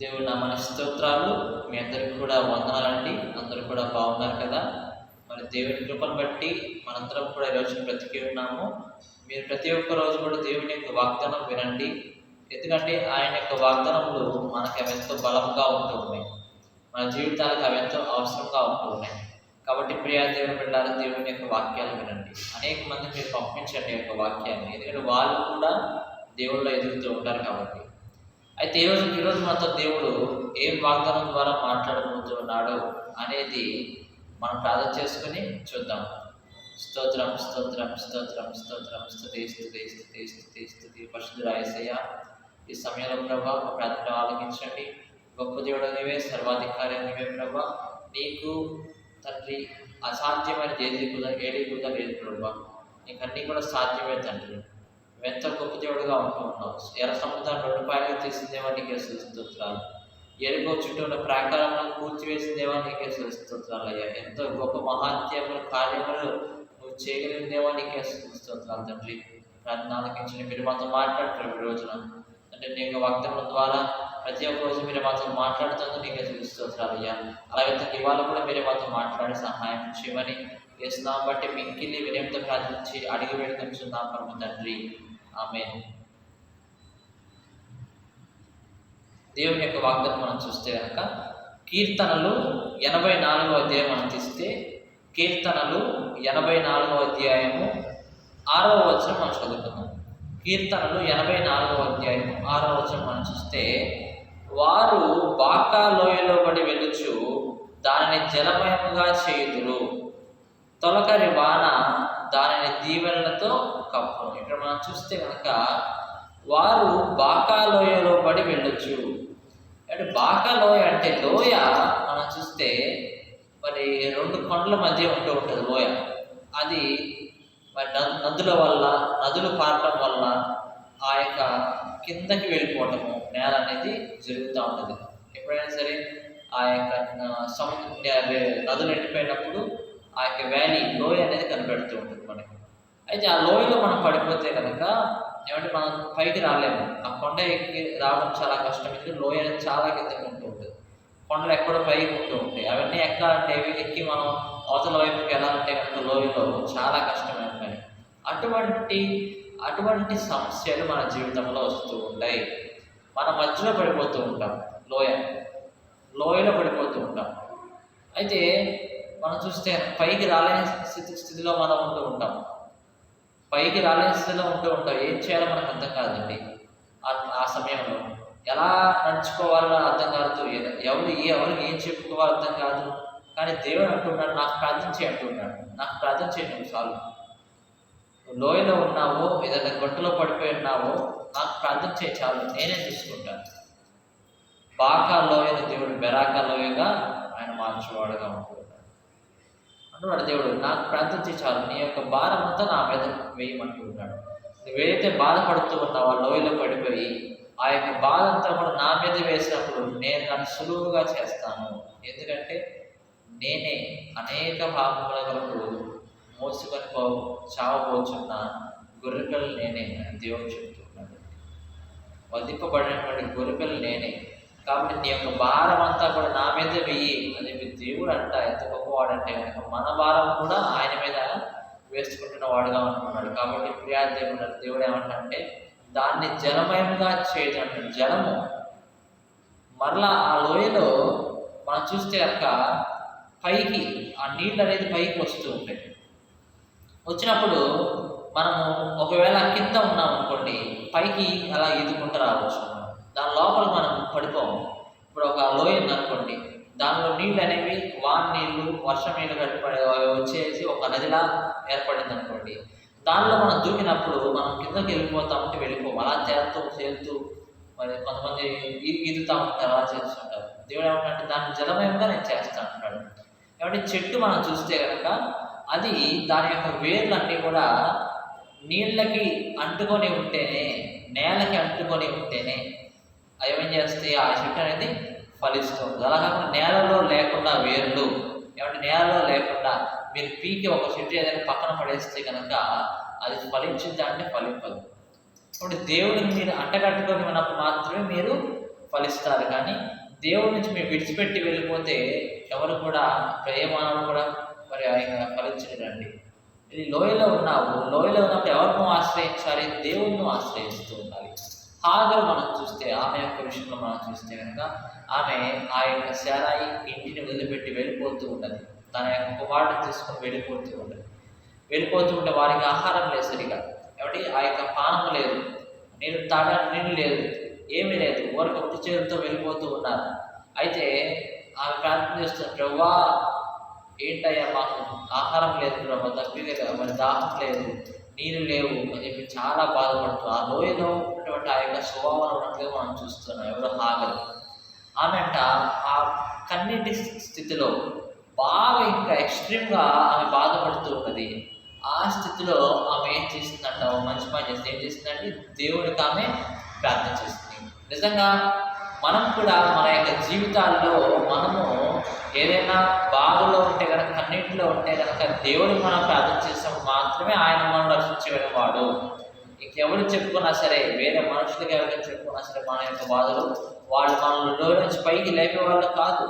దేవుడు నా మన స్తోత్రాలు. మీ అందరికి కూడా వందనాలండి. అందరూ కూడా బాగున్నారు కదా? మరి దేవుని కృపను బట్టి మనందరం కూడా ఈరోజు బ్రతికి ఉన్నాము. మీరు ప్రతి ఒక్క రోజు కూడా దేవుని యొక్క వాగ్దానం వినండి. ఎందుకంటే ఆయన యొక్క వాగ్దానములు మనకి అవి ఎంతో బలంగా ఉంటూ ఉన్నాయి. మన జీవితాలకు అవి ఎంతో అవసరంగా ఉంటూ ఉన్నాయి. కాబట్టి ప్రియా దేవుని బిడ్డారు దేవుని యొక్క వాక్యాలు వినండి. అనేక మంది మీరు పంపించండి యొక్క వాక్యాన్ని. ఎందుకంటే వాళ్ళు కూడా దేవుళ్ళు ఎదుగుతూ ఉంటారు కాబట్టి. అయితే ఈరోజు ఈరోజు మనతో దేవుడు ఏం వాగ్దానం ద్వారా మాట్లాడబోతున్నాడు అనేది మనం ప్రార్థన చేసుకుని చూద్దాం. స్తోత్రం స్తోత్రం స్తోత్రం స్తోత్రం స్థుతి స్థుతి స్థుతి స్థుతి స్థుతి పరిశుద్ధురాయసయ్య ఈ సమయంలో ప్రభా మా ప్రార్థన ఆలకించండి. గొప్ప దేవుడు నీవే సర్వాధికారి నీవే ప్రభా. నీకు తండ్రి అసాధ్యమైన ఏది కుద ఏది కుద లేదు ప్రభా. నీకు అన్నీ కూడా సాధ్యమే తండ్రి. ఎంత గొప్ప దేవుడుగా ఉంటూ ఉన్నావు ఎర్ర సముద్రం రెండు పాయలుగా తీసిందేమో నీకే స్తోత్రాలు. ఎరుగో చుట్టూ ఉన్న ప్రాకారంలో కూర్చివేసిందేమో నీకే స్తోత్రాలు అయ్యా. ఎంతో గొప్ప మహాత్యములు కార్యములు నువ్వు చేయగలిగిందేమో నీకే స్తోత్రాలు తండ్రి. ప్రార్థన ఆలకించిన మీరు మాతో మాట్లాడుతున్నారు ఈ రోజున. అంటే నేను వాగ్దానం ద్వారా ప్రతి ఒక్క రోజు మీరు మాతో మాట్లాడుతుంది నీకే స్తోత్రాలు అయ్యా. అలాగే ఇవాళ కూడా మీరు మాతో మాట్లాడి సహాయం చేయమని వేస్తున్నాం బట్టి మింకిల్లి వినయంతో ప్రార్థించి అడిగి పెడుతున్నాం పరమ తండ్రి. ఆమె దేవుని యొక్క వాగ్దానం మనం చూస్తే కనుక కీర్తనలు ఎనభై నాలుగో అధ్యాయం మనం తీస్తే కీర్తనలు ఎనభై నాలుగో అధ్యాయము ఆరవ వచనం మనం చదువుతున్నాం కీర్తనలు ఎనభై నాలుగవ అధ్యాయం ఆరవ వచనం మనం చూస్తే వారు బాకా లోయలో పడి వెళ్ళుచు దానిని జలమయముగా చేయుదురు. తొలకరి వాన దానిని దీవెనలతో కప్పును. ఇక్కడ మనం చూస్తే కనుక వారు బాకా లోయలో పడి వెళ్ళొచ్చు. అంటే బాకా లోయ అంటే లోయ మనం చూస్తే మరి రెండు కొండల మధ్య ఉంటూ ఉంటుంది లోయ. అది మరి నదుల వల్ల నదులు పారటం వల్ల ఆ యొక్క కిందకి వెళ్ళిపోవటము నేల అనేది జరుగుతూ ఉంటుంది. ఎప్పుడైనా సరే ఆ యొక్క సముద్ర నదులు ఎండిపోయినప్పుడు ఆ యొక్క వ్యాలీ లోయ అనేది కనబడుతూ ఉంటుంది మనకి. అయితే ఆ లోయలో మనం పడిపోతే కనుక ఏమంటే మనం పైకి రాలేము. ఆ కొండ ఎక్కి రావడం చాలా కష్టం. ఎందుకంటే లోయ అనేది చాలా కిందకు ఉంటూ ఉంటుంది. కొండలు ఎక్కడో పైకి ఉంటూ ఉంటాయి. అవన్నీ ఎక్కాలంటే ఇవి ఎక్కి మనం అవతల వైపుకి వెళ్ళాలంటే కనుక లోయలో చాలా కష్టమైన పని. అటువంటి అటువంటి సమస్యలు మన జీవితంలో వస్తూ ఉంటాయి. మన మధ్యలో పడిపోతూ ఉంటాం. లోయ లోయలో పడిపోతూ ఉంటాం. అయితే మనం చూస్తే పైకి రాలేని స్థితి స్థితిలో మనం ఉంటూ ఉంటాం. పైకి రాలేని స్థితిలో ఉంటూ ఉంటాం. ఏం చేయాలో మనకు అర్థం కాదండి. ఆ- సమయంలో ఎలా నడుచుకోవాలో అర్థం కాదు. ఎవరు ఏ ఎవరికి ఏం చెప్పుకోవాలో అర్థం కాదు. కానీ దేవుడు అంటున్నాడు నాకు ప్రార్థించి అంటున్నాడు. నాకు ప్రార్థన చేయండి చాలు. లోయలో ఉన్నావో ఏదైనా గుంటలో పడిపోయి ఉన్నావో నాకు ప్రార్థన చేయ చాలు. నేనే చూసుకుంటాను. బాకా లోయ దేవుడు బెరాకా లోయగా ఆయన మార్చేవాడుగా ఉంటున్నాడు. అంటున్నాడు దేవుడు నాకు ప్రార్థన చాలు. నీ యొక్క భారం అంతా నా మీద వేయమంటున్నాడు. నువ్వేదైతే బాధపడుతూ ఉన్నావో లోయలో పడిపోయి ఆ యొక్క బాధ అంతా కూడా నా మీద వేసినప్పుడు నేను దాన్ని సులువుగా చేస్తాను. ఎందుకంటే నేనే అనేక పాపముల వరకు మోసుకొని పో చావబోచున్న గొర్రెపిల్లలు నేనే అని దేవుడు చెప్తున్నాడు. వధింపబడినటువంటి గొర్రెపిల్లలు నేనే. కాబట్టి నీ యొక్క భారం అంతా కూడా నా మీద వెయ్యి అని చెప్పి దేవుడు అంట. ఎంత గొప్పవాడంటే కనుక మన భారం కూడా ఆయన మీద వేసుకుంటున్న వాడుగా ఉంటున్నాడు. కాబట్టి ప్రియా దేవుడు దేవుడు ఏమంటే దాన్ని జలమయముగా చేయడం జలము మరలా ఆ లోయలో మనం చూస్తే కనుక పైకి ఆ నీళ్ళు అనేది పైకి వస్తూ ఉంటాయి. వచ్చినప్పుడు మనము ఒకవేళ కింద ఉన్నాం అనుకోండి పైకి అలా ఈదుకుంటూ రావచ్చు. దాని లోపల మనం పడిపోము. ఇప్పుడు ఒక లోయ ఉందనుకోండి దానిలో నీళ్ళు అనేవి వాన్ నీళ్ళు వర్షం నీళ్ళు కట్టి పడే- వచ్చేసి ఒక నదిలా ఏర్పడింది అనుకోండి దానిలో మనం దూకినప్పుడు మనం కిందకి వెళ్ళిపోతాం అంటే వెళ్ళిపోము. అలా చేస్తూ చేస్తూ మరి కొంతమంది ఈదుతా ఉంటారు అలా చేస్తుంటారు దేవుడు ఏమంటే దాన్ని జలమయంగా నేను చేస్తా అంటాడు. కాబట్టి చెట్టు మనం చూస్తే కనుక అది దాని యొక్క వేర్లన్నీ కూడా నీళ్ళకి అంటుకొని ఉంటేనే నేలకి అంటుకొని ఉంటేనే అవి ఏం చేస్తాయి? ఆ చెట్టు అనేది ఫలిస్తుంది. అలా కాకుండా నేలలో లేకుండా వేర్లు ఏమంటే నేలలో లేకుండా మీరు పీకి ఒక చెట్టు ఏదైనా పక్కన పడేస్తే కనుక అది ఫలించిందా అంటే ఫలింపదు. ఇప్పుడు దేవుడిని మీరు అంటగట్టుకొని ఉన్నప్పుడు మాత్రమే మీరు ఫలిస్తారు. కానీ దేవుడి నుంచి మీరు విడిచిపెట్టి వెళ్ళిపోతే ఎవరు కూడా ప్రేమానం కూడా మరి ఆయన ఫలించలేరండి ఇది లోయలో ఉన్నావు. లోయలో ఉన్నప్పుడు ఎవరిని ఆశ్రయించాలి? దేవుణ్ణి ఆశ్రయిస్తూ ఉండాలి. హాగర్ మనం చూస్తే ఆమె యొక్క విషయంలో మనం చూస్తే కనుక ఆమె ఆ యొక్క శారాయి ఇంటిని వదిలిపెట్టి వెళ్ళిపోతూ ఉన్నది తన యొక్క కుమారుడు తీసుకొని వెళ్ళిపోతూ ఉన్నది వెళ్ళిపోతూ ఉంటే వారికి ఆహారం లేదు సరిగా. కాబట్టి ఆ యొక్క పానం లేదు. నేను తడ నీళ్ళు లేదు. ఏమీ లేదు. ఊరికి ఒట్టి చేతులతో వెళ్ళిపోతూ ఉన్నారు. అయితే ఆమె ప్రార్థన చేస్తున్న ప్రవ్వా ఏంటయ్యా మాకు ఆహారం లేదు ప్రభా తప్పిగా మరి దాహం లేదు. నీరు లేవు అని చెప్పి చాలా బాధపడుతూ ఆ లోయలో ఉన్నటువంటి ఆ యొక్క స్వభావం ఉన్నట్లుగా మనం చూస్తున్నాం ఎవరు హాగరు. ఆమె అంట ఆ కన్నీటి స్థితిలో బాగా ఇంకా ఎక్స్ట్రీమ్గా ఆమె బాధపడుతూ ఉన్నది. ఆ స్థితిలో ఆమె ఏం చేసిందంట మంచి పని చేస్తుంది. ఏం చేసిందంటే దేవుడికి ఆమె ప్రార్థన చేస్తుంది. నిజంగా మనం కూడా మన యొక్క జీవితాల్లో మనము ఏదైనా బాధలో ఉంటే కనుక కన్నీటిలో ఉంటే కనుక దేవుని మనం ప్రార్థన చేసినప్పుడు మాత్రమే ఆయన మనం రక్షించగలివాడు ఇంకెవరు చెప్పుకున్నా సరే వేరే మనుషులకి ఎవరికైనా చెప్పుకున్నా సరే మన యొక్క బాధలు వాళ్ళు మనల్ని లోయ నుంచి పైకి లేపే వాళ్ళు కాదు.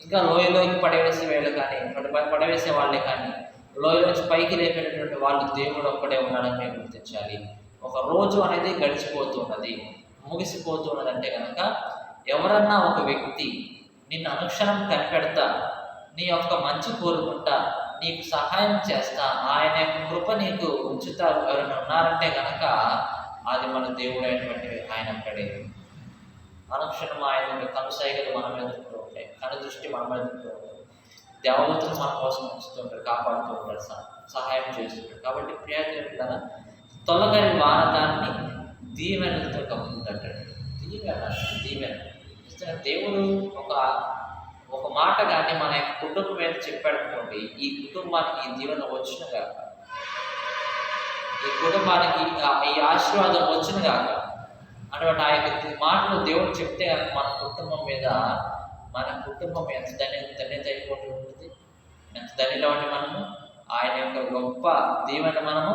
ఇంకా లోయలోకి పడవేసే వాళ్ళు కానీ పడ- పడవేసే వాళ్ళే కానీ లోయ నుంచి పైకి లేపేటటువంటి వాళ్ళు దేవుడు ఒక్కడే ఉన్నాడని మేము గుర్తించాలి. ఒక రోజు అనేది గడిచిపోతున్నది ముగిసిపోతున్నది అంటే కనుక ఎవరన్నా ఒక వ్యక్తి నిన్ను అనుక్షణం కనిపెడతా. నీ యొక్క మంచి కోరుకుంటా. నీకు సహాయం చేస్తా. ఆయన యొక్క కృప నీకు ఉంచుతారు. ఎవరైనా ఉన్నారంటే కనుక అది మన దేవుడైనటువంటి ఆయన అక్కడే అనుక్షణం ఆయన కనుసైగలు మనం ఎదుర్కొంటూ ఉంటాయి. కను దృష్టి మనం ఎదుర్కొంటూ ఉంటాయి. దేవతలు మన కోసం ఉంచుతుంటారు కాపాడుతూ ఉంటారు సహాయం చేస్తుంటారు కాబట్టి ప్రియాదేవుల తొలగని వారదాన్ని దీవెనలతో కప్పుకుంటాడు దీవెన దీవెన. దేవుడు ఒక ఒక మాట కానీ మన యొక్క కుటుంబం మీద చెప్పాడు అనుకోండి ఈ కుటుంబానికి ఈ దీవెన వచ్చిన కాక. ఈ కుటుంబానికి ఈ ఆశీర్వాదం వచ్చిన కాక. అటువంటి ఆ యొక్క మాటలు దేవుడు చెప్తే కనుక మన కుటుంబం మీద మన కుటుంబం ఎంత ధన్య ధన్యత అయిపోతూ ఉంటుంది. ఎంత ధన్యలో ఉండి మనము. ఆయన యొక్క గొప్ప దీవెన మనము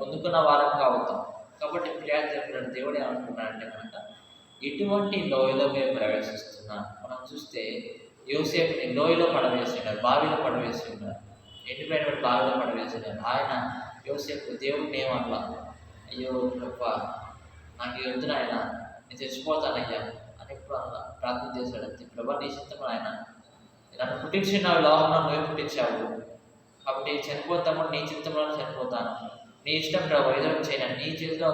పొందుకున్న వారంగా అవుతాం. కాబట్టి ప్రియాదేవుడు దేవుడు ఏమంటున్నాడంటే కనుక ఇటువంటి లోయలో మేము ప్రవేశిస్తున్నాం. మనం చూస్తే యోసేపుని లోయలో పడవేసినారు బావిలో పడవేసి ఉన్నారు ఎండిపోయినటువంటి బావిలో పడవేసినారు ఆయన యోసేపు దేవుడిని ఏమన్నా అయ్యో గొప్ప నాకు ఈ ఆయన నేను చచ్చిపోతానయ్యా అని ఎప్పుడు అలా ప్రార్థన చేశాడు. అంతే ప్రభా నీ చిత్తం ఆయన. నన్ను పుట్టించినావు లోహంలో నువ్వే పుట్టించావు. కాబట్టి చనిపోతాము నీ చిత్తంలో చనిపోతాను. నీ ఇష్టం ప్రభు ఏదో చేయను నీ చేతిలో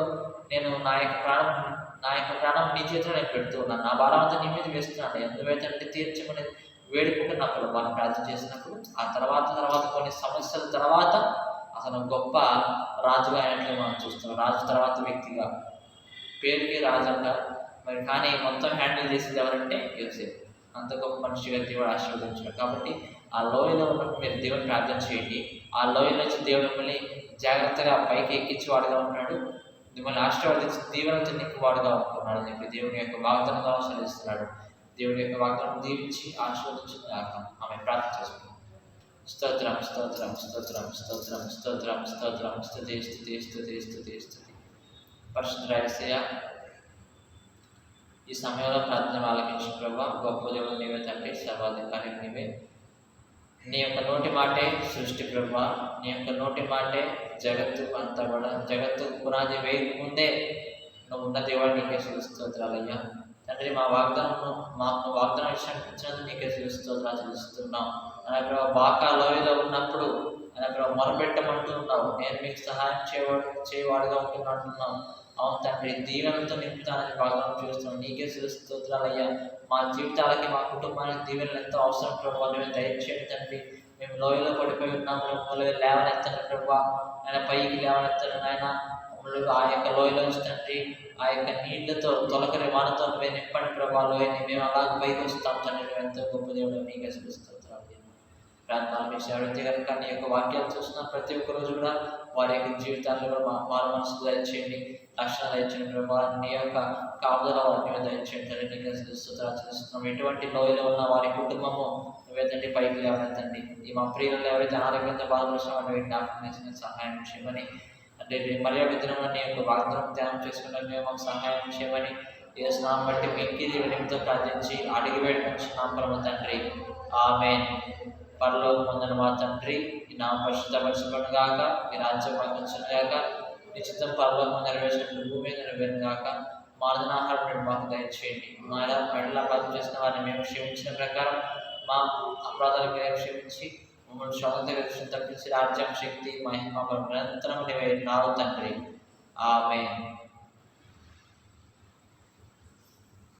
నేను నా యొక్క ప్రాణం నా యొక్క ప్రాణం నీ చేతిలో నేను పెడుతున్నాను. నా భారం అంతా నీ మీద వేస్తున్నాను. ఎందువైతే అంటే తీర్చమని వేడుకుంటున్నప్పుడు మనం ప్రార్థన చేసినప్పుడు ఆ తర్వాత తర్వాత కొన్ని సమస్యల తర్వాత అతను గొప్ప రాజుగా అయినట్లు మనం చూస్తున్నాం. రాజు తర్వాత వ్యక్తిగా. పేరుకి రాజు అంటారు. మరి కానీ మొత్తం హ్యాండిల్ చేసేది ఎవరంటే యోసేపు. అంత గొప్ప మనిషిగా దేవుడు ఆశీర్వదించాడు. కాబట్టి ఆ లోయలో ఉన్నప్పుడు మీరు దేవుని ప్రార్థన చేయండి. ఆ లోయ నుంచి దేవుడు మిమ్మల్ని జాగ్రత్తగా పైకి ఎక్కించి వాడుగా ఉన్నాడు మిమ్మల్ని ఆశీర్వదించి దీవెనతో నీకు వాడుగా ఉంటున్నాడు అని చెప్పి దేవుని యొక్క వాగ్దానంగా అవసరిస్తున్నాడు దేవుని యొక్క వాగ్దానం దీవించి ఆశీర్వదించిన ఆమె ప్రార్థన చేసుకున్నాం స్తోత్రం స్తోత్రం స్తోత్రం స్తోత్రం స్తోత్రం స్తోత్రం. స్థుతి స్థుతి స్థుతి స్థుతి స్థుతి పరిశుద్ధరాయసయ్య ఈ సమయంలో ప్రార్థన ఆలకించిన ప్రభావ గొప్ప దేవుడు నీవే తండ్రి సర్వాధికారి నీవే. నీ యొక్క నోటి మాటే సృష్టి ప్రభా నీ యొక్క నోటి మాటే జగత్తు అంతా కూడా. జగత్తు పునాది వేయక ముందే నువ్వు ఉన్న దేవుడు నీకే చూస్తోత్రాలయ్యా తండ్రి మా వాగ్దానం మా వాగ్దానం విషయానికి ఇచ్చినందుకు నీకే చూస్తోత్రాలు చూస్తున్నాం. అలాగే ప్రభా బాకా లోయలో ఉన్నప్పుడు అలా ప్రభా నేను మీకు సహాయం చేయవాడు చేయవాడుగా ఉంటున్నా అవును తండ్రి దీవెనలతో నింపుతానని వాగ్దానం చూస్తాం నీకే స్తోత్రాలయ్యా మా జీవితాలకి మా కుటుంబానికి దీవెనలు ఎంతో అవసరం ప్రభావ నువ్వు దయచేయండి తండ్రి. మేము లోయలో పడిపోయి ఉన్నాము మమ్మల్ని లేవనెత్తండి ప్రభావ ఆయన పైకి లేవనెత్తండి ఆయన మమ్మల్ని ఆ యొక్క లోయలో తండ్రి. ఆ యొక్క నీళ్ళతో తొలకరి వానతో మేము నింపండి ప్రభా. లోయని మేము అలాగే పైకి వస్తాం తండ్రి. మేము ఎంతో గొప్ప దేవుడు. నీకే స్తోత్రాలు ప్రార్థన విషయాలు కనుక నీ యొక్క వాక్యాలు చూస్తున్న ప్రతి ఒక్క రోజు కూడా వారి యొక్క జీవితాల్లో కూడా మా మారు మనసు దయచేయండి. రక్షణ దయచేయండి ప్రభా నీ యొక్క కాపుదల వారిని దయచేయండి. తండ్రి నీకు స్తోత్రాలు చెల్లిస్తున్నాం. ఎటువంటి లోయలో ఉన్న వారి కుటుంబము నువ్వేదండి పైకి లేవనెత్తండి. ఈ మా ప్రియులను ఎవరైతే ఆరోగ్యంతో బాధపడుతున్నా వారిని జ్ఞాపకం చేసిన సహాయం చేయమని అంటే మర్యాద దినంలో నీ యొక్క వాగ్దానం ధ్యానం చేసుకున్న మేము మాకు సహాయం చేయమని ఏ స్నానం బట్టి మీకు ఇది నిమిత్తం ప్రార్థించి అడిగి వేడుకొచ్చున్నాం పరమ తండ్రి. ఆమె పరలోకి పొందిన మా తండ్రి నా పరిశుద్ధపరచబడిన గాక ఈ రాజ్యం పంపించనుగాక నిశ్చితం పరలోకం నెరవేర్చినట్లు భూమి నెరవేరు కాక గాక మాదనాహారం మాకు దయచేయండి. మా మెడల అపరాధం చేసిన వారిని మేము క్షమించిన ప్రకారం మా అపరాధాలకు మీరు క్షమించి మమ్మల్ని శోధన తప్పించి రాజ్యం శక్తి మహిమ నిరంతరం నీవే నావు తండ్రి. ఆమె